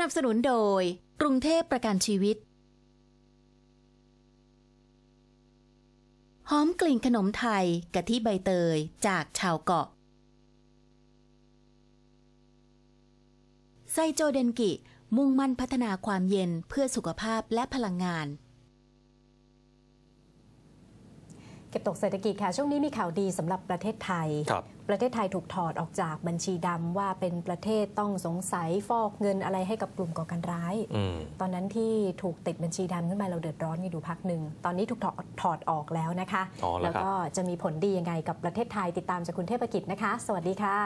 นับสนุนโดย กรุงเทพประกันชีวิต หอมกลิ่นขนมไทยกะทิใบเตยจากชาวเกาะ ไซโจเดนกิ มุ่งมั่นพัฒนาความเย็นเพื่อสุขภาพและพลังงานเก็บตกเศรษฐกิจค่ะ ช่วงนี้มีข่าวดีสำหรับประเทศไทยครับ ประเทศไทยถูกถอดออกจากบัญชีดำว่าเป็นประเทศต้องสงสัยฟอกเงินอะไรให้กับกลุ่มก่อการร้ายอืมตอนนั้นที่ถูกติดบัญชีดำขึ้นมาเราเดือดร้อนกันอยู่พักหนึ่ง ตอนนี้ถูกถอดถอดออกแล้วนะคะอ๋อเหรอครับแล้วก็จะมีผลดียังไงกับประเทศไทยติดตามจากคุณเทพกิจนะคะ สวัสดีค่ะ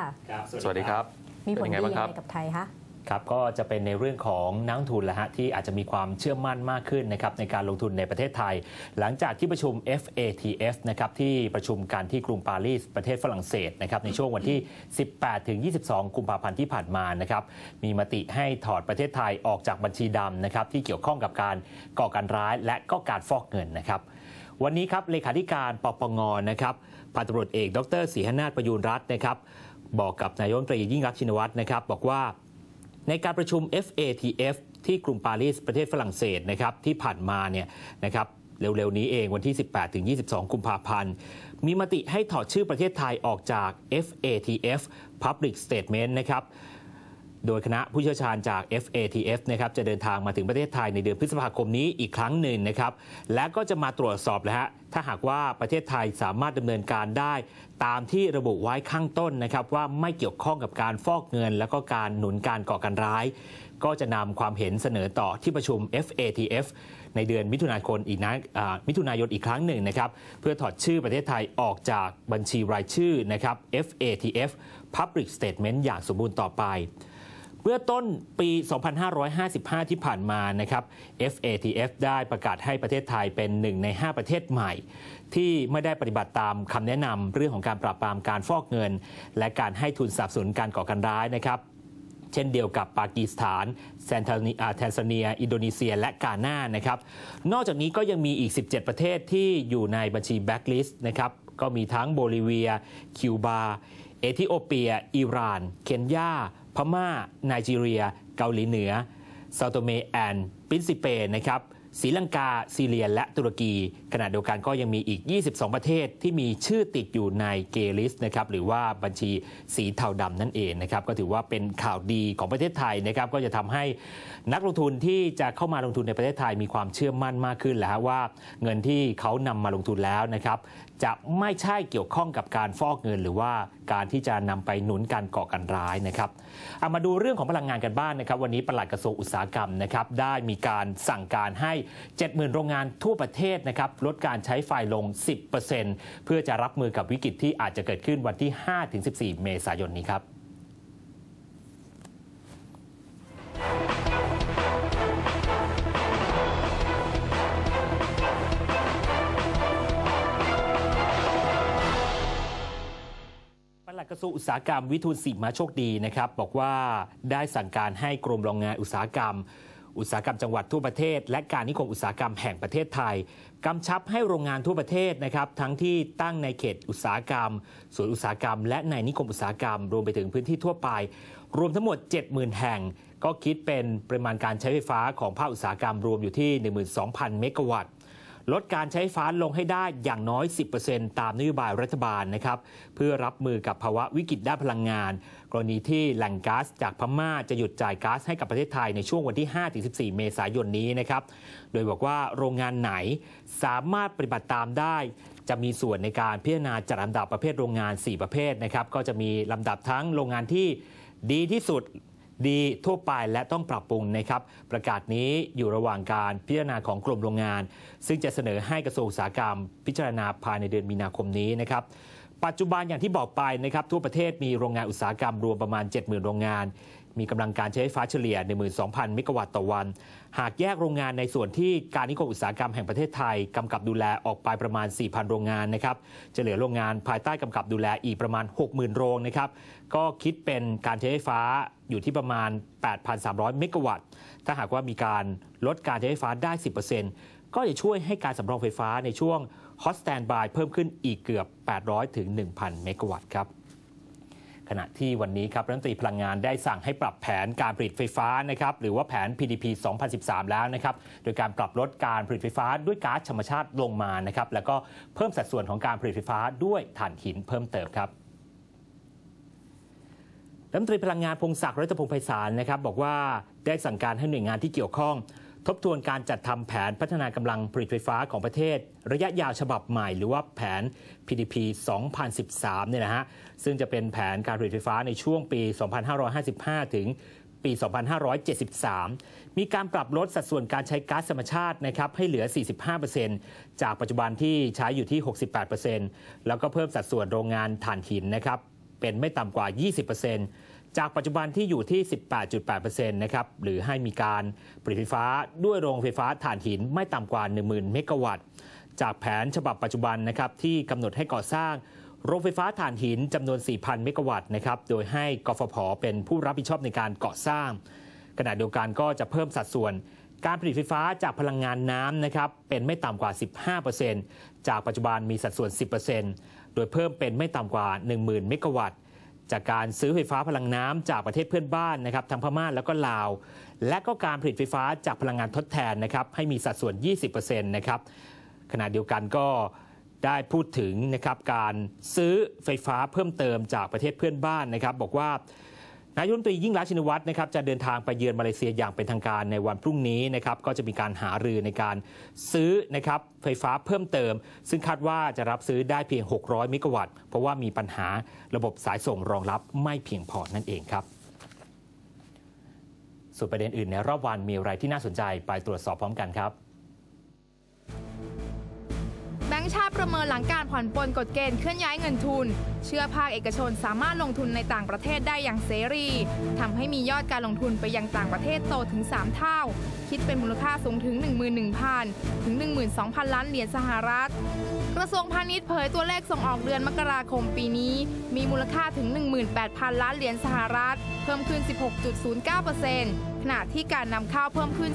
สวัสดีครับ มีผลเป็นดียังไงบ้างยังครับไงกับไทยคะ ครับก็จะเป็นในเรื่องของนักทุนแหละฮะที่อาจจะมีความเชื่อมั่นมากขึ้นนะครับในการลงทุนในประเทศไทย หลังจากที่ประชุม FATF นะครับที่ประชุมกันที่กรุงปารีสประเทศฝรั่งเศสนะครับในช่วงวันที่ 18 ถึง 22 กุมภาพันธ์ที่ผ่านมานะครับมีมติให้ถอดประเทศไทยออกจากบัญชีดำนะครับที่เกี่ยวข้องกับการก่อการร้ายและก็การฟอกเงินนะครับวันนี้ครับเลขาธิการปปงนะครับพันตำรวจเอก ดรศรีหนาถประยูรรัตน์นะครับบอกกับนายกรัฐมนตรียิ่งรักษ์ชินวัตรนะครับบอกว่า ในการประชุม FATF ที่กรุงปารีสประเทศฝรั่งเศสนะครับที่ผ่านมาเนี่ยนะครับเร็วๆนี้เองวันที่ 18 ถึง 22 กุมภาพันธ์ มีมติให้ถอดชื่อประเทศไทยออกจาก FATF Public Statement นะครับ โดยคณะผู้เชี่ยวชาญจาก FATF นะครับจะเดินทางมาถึงประเทศไทยในเดือนพฤษภาคมนี้อีกครั้งหนึ่งนะครับและก็จะมาตรวจสอบแล้วฮะถ้าหากว่าประเทศไทยสามารถดำเนินการได้ตามที่ระบุไว้ข้างต้นนะครับว่าไม่เกี่ยวข้องกับการฟอกเงิน แล้วก็การหนุนการก่อการร้าย ก็จะนำความเห็นเสนอต่อที่ประชุม FATF ในเดือนมิถุนายนอีกนะมิถุนายนอีกครั้งหนึ่งนะครับเพื่อถอดชื่อประเทศไทยออกจากบัญชีรายชื่อนะครับ FATF Public Statement อย่างสมบูรณ์ต่อไป เมื่อต้นปี 2555 ที่ผ่านมานะครับ FATF ได้ประกาศให้ประเทศไทยเป็นหนึ่งใน 5 ประเทศใหม่ ที่ไม่ได้ปฏิบัติตามคำแนะนำเรื่องของการปราบปรามการฟอกเงิน และการให้ทุนสนับสนุนการก่อการร้ายนะครับเช่นเดียวกับปากีสถานแซนทานีอ่าแทนซาเนีย อินโดนีเซีย และกาหน้านะครับ นอกจากนี้ก็ยังมีอีก 17 ประเทศที่อยู่ในบัญชีแบ็กลิสต์นะครับ ก็มีทั้งโบลิเวีย คิวบา เอธิโอเปีย อิหร่าน เคนยา พม่า ไนจีเรีย เกาหลีเหนือซาโตเมแอนปินซิเปนะครับศรีลังกา ซีเรีย และตุรกี ขณะเดียวกันก็ยังมีอีก 22 ประเทศที่มีชื่อติดอยู่ในเกลิสนะครับ หรือว่าบัญชีสีเทาดำนั่นเองนะครับ ก็ถือว่าเป็นข่าวดีของประเทศไทยนะครับ ก็จะทำให้นักลงทุนที่จะเข้ามาลงทุนในประเทศไทยมีความเชื่อมั่นมากขึ้นแล้วว่าเงินที่เขานำมาลงทุนแล้วนะครับ จะไม่ใช่เกี่ยวข้องกับการฟอกเงิน หรือว่าการที่จะนำไปหนุนการก่อการร้ายนะครับเอามาดูเรื่องของพลังงานกันบ้างนะครับ วันนี้ปลัดกระทรวงอุตสาหกรรมนะครับได้มีการสั่งการให้ 70,000 โรงงานทั่วประเทศนะครับลดการใช้ไฟลง 10%เพื่อจะรับมือกับวิกฤตที่อาจจะเกิดขึ้นวันที่ 5-14 เมษายนนี้ครับ กระทรวงอุตสาหกรรมวิทูลสิมาโชคดีนะครับ บอกว่าได้สั่งการให้กรมโรงงานอุตสาหกรรม อุตสาหกรรมจังหวัดทั่วประเทศ และการนิคมอุตสาหกรรมแห่งประเทศไทยกำชับให้โรงงานทั่วประเทศนะครับ ทั้งที่ตั้งในเขตอุตสาหกรรมสวนอุตสาหกรรม และในนิคมอุตสาหกรรม รวมไปถึงพื้นที่ทั่วไป รวมทั้งหมด 70,000 แห่ง ก็คิดเป็นปริมาณการใช้ไฟฟ้าของภาคอุตสาหกรรมรวมอยู่ที่ 12,000 เมกะวัตต์ ลดการใช้ฟฟ้าลงให้ได้อย่างน้อย 10%ตามนโยบายรัฐบาลนะครับ เพื่อรับมือกับภาวะวิกฤตด้านพลังงาน กรณีที่แหล่งก๊าซจากพม่าจะหยุดจ่ายก๊าซให้กับประเทศไทยในช่วงวันที่ 5-14 เมษายนนี้นะครับ โดยบอกว่าโรงงานไหนสามารถปฏิบัติตามได้ จะมีส่วนในการพิจารณาจัดลำดับประเภทโรงงาน 4 ประเภทนะครับ ก็จะมีลำดับทั้งโรงงานที่ดีที่สุด ดีทั่วไปและต้องปรับปรุงนะครับ ประกาศนี้อยู่ระหว่างการพิจารณาของกลุ่มโรงงาน ซึ่งจะเสนอให้กระทรวงอุตสาหกรรม พิจารณาภายในเดือนมีนาคมนี้นะครับปัจจุบันอย่างที่บอกไปนะครับทั่วประเทศมีโรงงานอุตสาหกรรมรวมประมาณ 70,000 โรงงาน มีกำลังการใช้ไฟฟ้าเฉลี่ย 12,000 เมกะวัตต์ต่อวัน หากแยกโรงงานในส่วนที่การนิคมอุตสาหกรรมแห่งประเทศไทยกำกับดูแลออกไปประมาณ 4,000 โรงงานนะครับจะเหลือโรงงานภายใต้กำกับดูแลอีกประมาณ 60,000 โรงนะครับก็คิดเป็นการใช้ไฟฟ้าอยู่ที่ประมาณ 8,300 เมกะวัตต์ ถ้าหากว่ามีการลดการใช้ไฟฟ้าได้ 10%ก็จะช่วยให้การสำรองไฟฟ้าในช่วง hot standby เพิ่มขึ้นอีกเกือบ 800 ถึง 1,000 เมกะวัตต์ครับ ขณะที่วันนี้ครับรัฐมนตรีพลังงานได้สั่งให้ปรับแผนการผลิตไฟฟ้านะครับหรือว่าแผน PDP 2013 แล้วนะครับโดยการปรับลดการผลิตไฟฟ้าด้วยก๊าซธรรมชาติลงมานะครับแล้วก็เพิ่มสัดส่วนของการผลิตไฟฟ้าด้วยถ่านหินเพิ่มเติมครับรัฐมนตรีพลังงานพงศักดิ์รัตพงศ์ไพศาลนะครับบอกว่าได้สั่งการให้หน่วยงานที่เกี่ยวข้อง ทบทวนการจัดทำแผนพัฒนากำลังผลิตไฟฟ้าของประเทศ ระยะยาวฉบับใหม่หรือว่าแผน PDP 2013 เนี่ยนะฮะ ซึ่งจะเป็นแผนการผลิตไฟฟ้าในช่วงปี 2555 ถึงปี 2573 มีการปรับลดสัดส่วนการใช้ก๊าซธรรมชาตินะครับให้เหลือ 45%จากปัจจุบันที่ใช้อยู่ที่ 68%แล้วก็เพิ่มสัดส่วนโรงงานถ่านหินนะครับเป็นไม่ต่ำกว่า 20% จากปัจจุบันที่อยู่ที่ 18.8%นะครับ หรือให้มีการผลิตไฟฟ้าด้วยโรงไฟฟ้าถ่านหินไม่ต่ำกว่า 10,000 เมกะวัตต์ จากแผนฉบับปัจจุบันนะครับที่กำหนดให้ก่อสร้างโรงไฟฟ้าถ่านหินจำนวน 4,000 เมกะวัตต์นะครับ โดยให้กฟผ เป็นผู้รับผิดชอบในการก่อสร้าง ขณะเดียวกันก็จะเพิ่มสัดส่วนการผลิตไฟฟ้าจากพลังงานน้ำนะครับเป็นไม่ต่ำกว่า 15%จากปัจจุบันมีสัดส่วน 10%โดยเพิ่มเป็นไม่ต่ำกว่า 10,000 เมกะวัตต์ จากการซื้อไฟฟ้าพลังน้ำจากประเทศเพื่อนบ้านนะครับทั้งพม่าแล้วก็ลาว และก็การผลิตไฟฟ้าจากพลังงานทดแทนนะครับให้มีสัดส่วน 20%นะครับขณะเดียวกันก็ได้พูดถึงนะครับการซื้อไฟฟ้าเพิ่มเติมจากประเทศเพื่อนบ้านนะครับ บอกว่า นายรัฐมนตรียิ่งรักษณ์ชินวัตรนะครับจะเดินทางไปเยือนมาเลเซียอย่างเป็นทางการในวันพรุ่งนี้นะครับก็จะมีการหารือในการซื้อนะครับไฟฟ้าเพิ่มเติม ซึ่งคาดว่าจะรับซื้อได้เพียง 600 เมกะวัตต์ เพราะว่ามีปัญหาระบบสายส่งรองรับไม่เพียงพอนั่นเองครับส่วนประเด็นอื่นในรอบวันมีอะไรที่น่าสนใจไปตรวจสอบพร้อมกันครับแบงก์ชาติประเมินหลังการผ่อนปลนกฎเกณฑ์เคลื่อนย้ายเงินทุน เชื่อภาคเอกชนสามารถลงทุนในต่างประเทศได้อย่างเสรีทำให้มียอดการลงทุนไปยังต่างประเทศโตถึง 3 เท่า คิดเป็นมูลค่าสูงถึง 11,000 ถึง 12,000 ล้านเหรียญสหรัฐ กระทรวงพาณิชย์เผยตัวเลขส่งออกเดือนมกราคมปีนี้ มีมูลค่าถึง 18,000 ล้านเหรียญสหรัฐ เพิ่มขึ้น 16.09%ขณะที่การนำเข้าเพิ่มขึ้น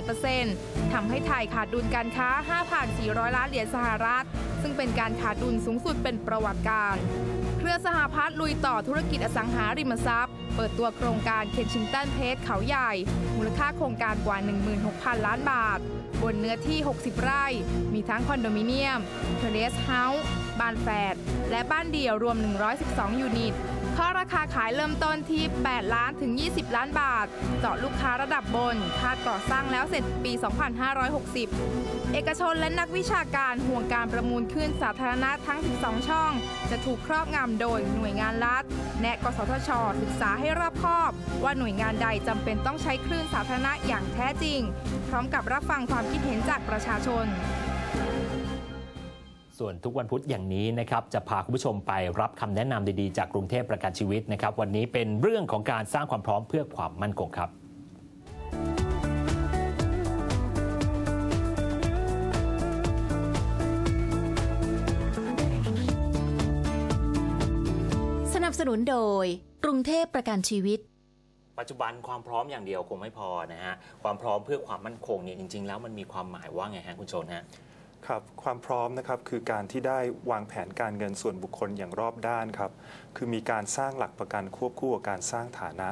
40.87%ทำให้ไทยขาดดุลการค้า 5,400 ล้านเหรียญสหรัฐซึ่งเป็นการขาดดุลสูงสุดเป็นประวัติการ เครือสหพัฒน์ลุยต่อธุรกิจอสังหาริมทรัพย์ เปิดตัวโครงการเคนชิงตันเพสเขาใหญ่ มูลค่าโครงการกว่า 16,000 ล้านบาท บนเนื้อที่ 60 ไร่ มีทั้งคอนโดมิเนียมเทเลสเฮาส์บ้านแฝดและบ้านเดี่ยวรวม 112 ยูนิต ข้อราคาขายเริ่มต้นที่ 8 ล้านถึง 20 ล้านบาท เจาะลูกค้าระดับบน คาดก่อสร้างแล้วเสร็จปี 2560 เอกชนและนักวิชาการห่วงการประมูลขึ้นสาธารณะทั้ง 12 ช่อง จะถูกครอบงำโดยหน่วยงานรัฐ แนะกสทช ศึกษาให้รอบคอบ ว่าหน่วยงานใดจำเป็นต้องใช้คลื่นสาธารณะอย่างแท้จริง พร้อมกับรับฟังความคิดเห็นจากประชาชน ส่วนทุกวันพุธอย่างนี้นะครับจะพาคุณผู้ชมไปรับคำแนะนำดีๆ จากกรุงเทพประกันชีวิตนะครับ วันนี้เป็นเรื่องของการสร้างความพร้อมเพื่อความมั่นคงครับสนับสนุนโดยกรุงเทพประกันชีวิต ปัจจุบันความพร้อมอย่างเดียวคงไม่พอนะฮะ ความพร้อมเพื่อความมั่นคงเนี่ยจริง ๆ แล้วมันมีความหมายว่าไงฮะคุณโจนฮะ ครับความพร้อมนะครับคือการที่ได้วางแผนการเงินส่วนบุคคลอย่างรอบด้านครับคือมีการสร้างหลักประกันควบคู่กับการสร้างฐานะ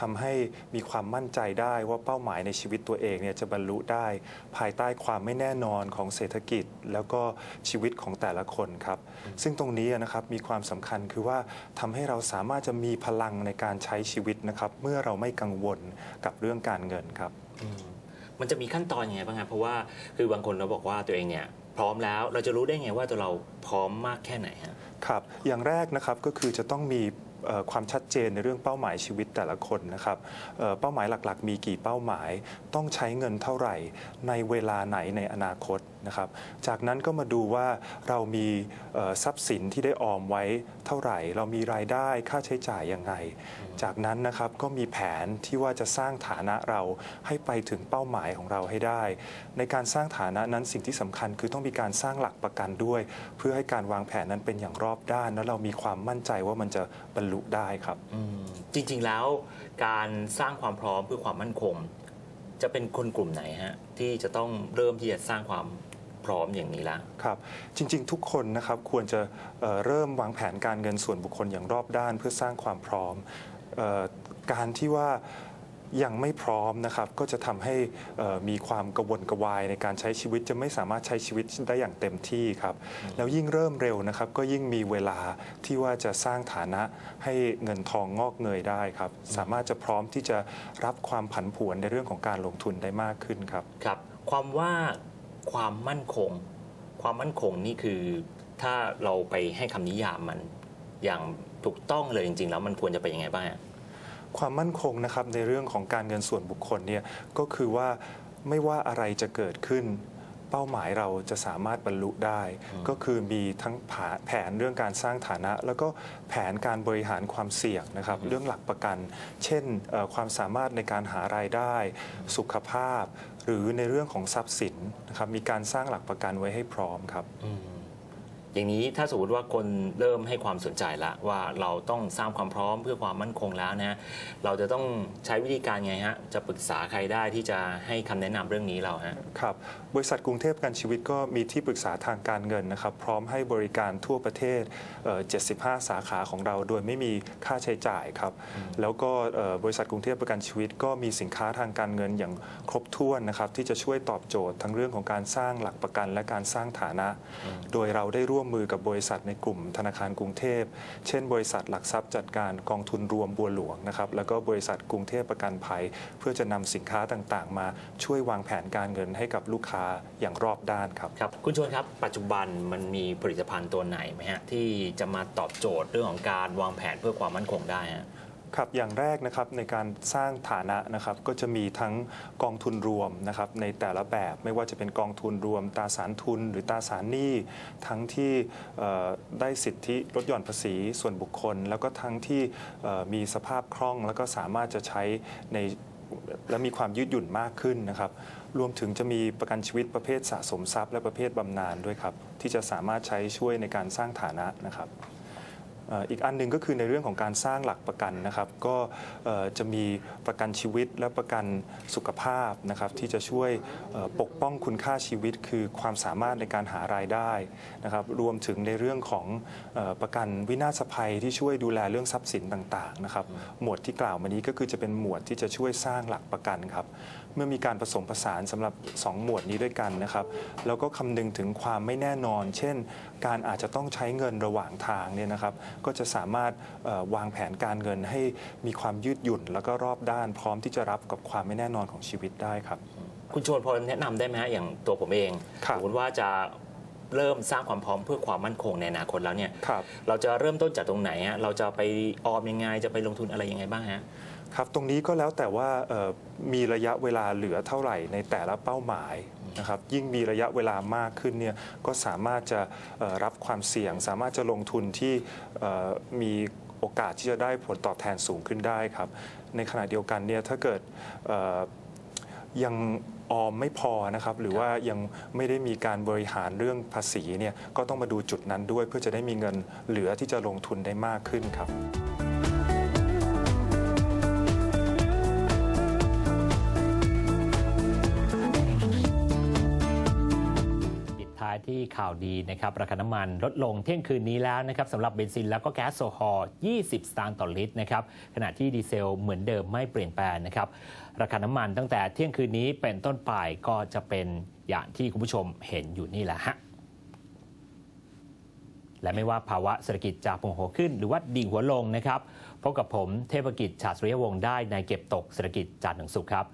ทำให้มีความมั่นใจได้ว่าเป้าหมายในชีวิตตัวเองเนี่ยจะบรรลุได้ ภายใต้ความไม่แน่นอนของเศรษฐกิจ แล้วก็ชีวิตของแต่ละคนครับ ซึ่งตรงนี้นะครับมีความสำคัญคือว่าทำให้เราสามารถจะมีพลังในการใช้ชีวิตนะครับ เมื่อเราไม่กังวลกับเรื่องการเงินครับ มันจะมีขั้นตอนยังไงบ้างครับเพราะว่าคือบางคนเราบอกว่าตัวเองเนี่ยพร้อมแล้วเราจะรู้ได้ไงว่าตัวเราพร้อมมากแค่ไหนฮะครับ อย่างแรกนะครับก็คือจะต้องมีความชัดเจนในเรื่องเป้าหมายชีวิตแต่ละคนนะครับเป้าหมายหลักๆ มีกี่เป้าหมาย ต้องใช้เงินเท่าไหร่ ในเวลาไหนในอนาคตนะครับ จากนั้นก็มาดูว่าเรามีทรัพย์สินที่ได้ออมไว้เท่าไหร่ เรามีรายได้ค่าใช้จ่ายยังไง จากนั้นนะครับก็มีแผนที่ว่าจะสร้างฐานะเราให้ไปถึงเป้าหมายของเราให้ได้ ในการสร้างฐานะนั้นสิ่งที่สำคัญคือต้องมีการสร้างหลักประกันด้วย เพื่อให้การวางแผนนั้นเป็นอย่างรอบด้าน แล้วเรามีความมั่นใจว่ามันจะบรรลุได้ครับจริงๆแล้วการสร้างความพร้อมเพื่อความมั่นคงจะเป็นคนกลุ่มไหนฮะที่จะต้องเริ่มที่จะสร้างความ พร้อมอย่างนี้ละ ครับ จริงๆ ทุกคนนะครับควรจะเอ่อเริ่มวางแผนการเงินส่วนบุคคลอย่างรอบด้าน เพื่อสร้างความพร้อมเออการที่ว่ายังไม่พร้อมนะครับก็จะทำให้เอ่อมีความกระวนกระวายในการใช้ชีวิตจะไม่สามารถใช้ชีวิตได้อย่างเต็มที่ครับ แล้วยิ่งเริ่มเร็วนะครับ ก็ยิ่งมีเวลาที่ว่าจะสร้างฐานะให้เงินทองงอกเงยได้ครับ สามารถจะพร้อมที่จะรับความผันผวนในเรื่องของการลงทุนได้มากขึ้นครับครับ ความว่า ความมั่นคง ความมั่นคงนี่คือถ้าเราไปให้คำนิยามมันอย่างถูกต้องเลยจริง ๆ แล้วมันควรจะเป็นยังไงบ้างความมั่นคงนะครับในเรื่องของการเงินส่วนบุคคลเนี่ยก็คือว่าไม่ว่าอะไรจะเกิดขึ้น เป้าหมายเราจะสามารถบรรลุได้ ก็คือมีทั้งผาแผนเรื่องการสร้างฐานะ แล้วก็แผนการบริหารความเสี่ยงนะครับเรื่องหลักประกัน เช่นเอ่อความสามารถในการหารายได้ สุขภาพ หรือในเรื่องของทรัพย์สินนะครับมีการสร้างหลักประกันไว้ให้พร้อมครับ อย่างนี้ถ้าสมมติว่าคนเริ่มให้ความสนใจละว่าเราต้องสร้างความพร้อมเพื่อความมั่นคงแล้วนะเราจะต้องใช้วิธีการไงฮะจะปรึกษาใครได้ที่จะให้คำแนะนำเรื่องนี้เราฮะครับบริษัทกรุงเทพประกันชีวิตก็มีที่ปรึกษาทางการเงินนะครับ พร้อมให้บริการทั่วประเทศเอ่อ75 สาขาของเรา โดยไม่มีค่าใช้จ่ายครับ แล้วก็เอ่อบริษัทกรุงเทพประกันชีวิต ก็มีสินค้าทางการเงินอย่างครบถ้วนนะครับที่จะช่วยตอบโจทย์ทั้งเรื่องของการสร้างหลักประกันและการสร้างฐานะ โดยเราได้ร่วม่วมมือกับบริษัทในกลุ่มธนาคารกรุงเทพ เช่น บริษัทหลักทรัพย์จัดการกองทุนรวมบัวหลวงนะครับแล้วก็บริษัทกรุงเทพประกันภัย เพื่อจะนำสินค้าต่างๆ มาช่วยวางแผนการเงินให้กับลูกค้าอย่างรอบด้านครับครับคุณชวนครับ ปัจจุบันมันมีผลิตภัณฑ์ตัวไหนไหมฮะที่จะมาตอบโจทย์เรื่องของการวางแผนเพื่อความมั่นคงได้ฮะ ครับอย่างแรกนะครับในการสร้างฐานะนะครับก็จะมีทั้งกองทุนรวมนะครับในแต่ละแบบไม่ว่าจะเป็นกองทุนรวมตราสารทุนหรือตราสารหนี้ทั้งที่ได้สิทธิลดหย่อนภาษีส่วนบุคคล แล้วก็ทั้งที่มีสภาพคล่อง แล้วก็สามารถจะใช้ในและมีความยืดหยุ่นมากขึ้นนะครับรวมถึงจะมีประกันชีวิตประเภทสะสมทรัพย์ และประเภทบำนาญด้วยครับที่จะสามารถใช้ช่วยในการสร้างฐานะนะครับ อีกอันหนึ่งก็คือในเรื่องของการสร้างหลักประกันนะครับ ก็จะมีประกันชีวิตและประกันสุขภาพนะครับที่จะช่วยปกป้องคุณค่าชีวิต คือความสามารถในการหารายได้นะครับรวมถึงในเรื่องของประกันวินาศภัยที่ช่วยดูแลเรื่องทรัพย์สินต่างๆนะครับหมวดที่กล่าวมานี้ก็คือจะเป็นหมวดที่จะช่วยสร้างหลักประกันครับเมื่อมีการผสมผสานสำหรับ 2 หมวดนี้ด้วยกันนะครับ แล้วก็คำนึงถึงความไม่แน่นอน เช่น การอาจจะต้องใช้เงินระหว่างทางเนี่ยนะครับ ก็จะสามารถเอ่อวางแผนการเงินให้มีความยืดหยุ่น แล้วก็รอบด้านพร้อมที่จะรับกับความไม่แน่นอนของชีวิตได้ครับ คุณชวนพอแนะนำได้ไหมฮะอย่างตัวผมเองครับสมมติว่าจะเริ่มสร้างความพร้อมเพื่อความมั่นคงในอนาคตแล้วเนี่ยครับเราจะเริ่มต้นจากตรงไหนฮะเราจะไปออมยังไงจะไปลงทุนอะไรยังไงบ้างฮะ ครับ ตรงนี้ก็แล้วแต่ว่ามีระยะเวลาเหลือเท่าไหร่ในแต่ละเป้าหมายนะครับ ยิ่งมีระยะเวลามากขึ้นเนี่ยก็สามารถจะรับความเสี่ยง สามารถจะลงทุนที่มีโอกาสที่จะได้ผลตอบแทนสูงขึ้นได้ครับ ในขณะเดียวกันเนี่ยถ้าเกิดยังออมไม่พอนะครับ หรือว่ายังไม่ได้มีการบริหารเรื่องภาษีเนี่ยก็ต้องมาดูจุดนั้นด้วยเพื่อจะได้มีเงินเหลือที่จะลงทุนได้มากขึ้นครับ ท้ายที่ข่าวดีนะครับราคาน้ำมันลดลงเที่ยงคืนนี้แล้วนะครับสำหรับเบนซินแล้วก็แก๊สโซฮอล์20 สตางค์ต่อลิตรนะครับขณะที่ดีเซลเหมือนเดิมไม่เปลี่ยนแปลงนะครับราคาน้ำมันตั้งแต่เที่ยงคืนนี้เป็นต้นไปก็จะเป็นอย่างที่คุณผู้ชมเห็นอยู่นี่แหละฮะและไม่ว่าภาวะเศรษฐกิจจะพุ่งหัวขึ้น หรือว่าดิ่งหัวลงนะครับพบกับผมเทพกิจฉาสุริยวงศ์ได้ในเก็บตกเศรษฐกิจจากหนังสุขครับ